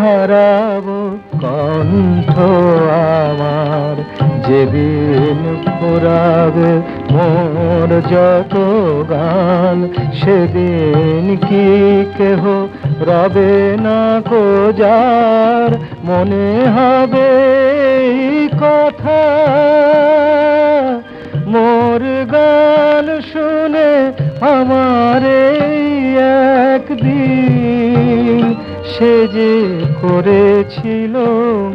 হারাবো কণ্ঠ আমার, যেদিন ফুরাবে মোর যত গান, সেদিন কি কেহ রবে না কোজার মনে হবে কথা করেছিল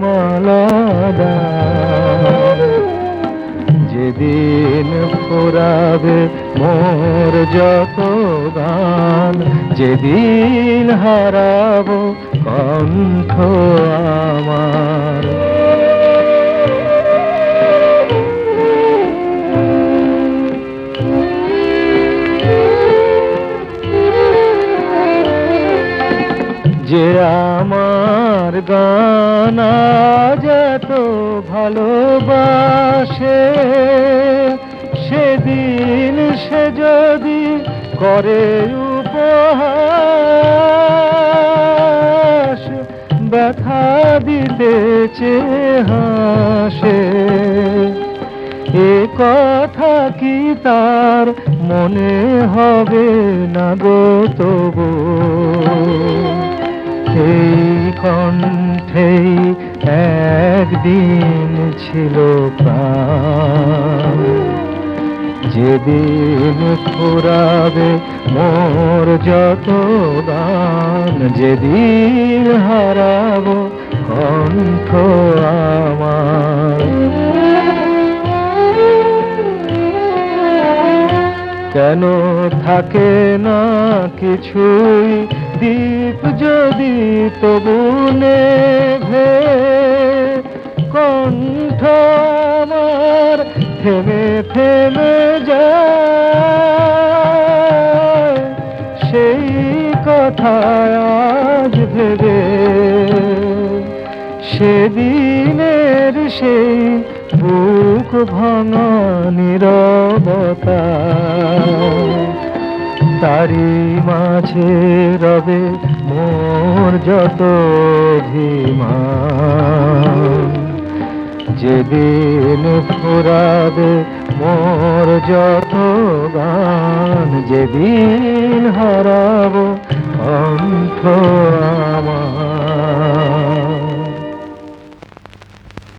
মালাদা যেদিন ফোরাবে মোর যত গান যেদিন হারাবো কণ্ঠ আমার। যে আমার গান যত ভালোবাসে, সেদিন সে যদি করে উপহাস, ব্যথা দিতেছে হাসে। এ কথা কি তার মনে হবে না গো তবু? এই কণ্ঠেই একদিন ছিল যেদিন ফুরাবে মোর যত গান যেদিন হারাবো কণ্ঠ কেন থাকে না কিছুই? দীপ যদি তবু নেভে, কণ্ঠ আমার থেমে থেমে যায়। সেই কথা আজ ভেবে সেদিনের সেই বুক ভাঙা নীরবতা। তারি মাঝে রবে মোর যত অভিমান। যেদিন ফুরাবে মোর যত গান, যেদিন হারাবো আমার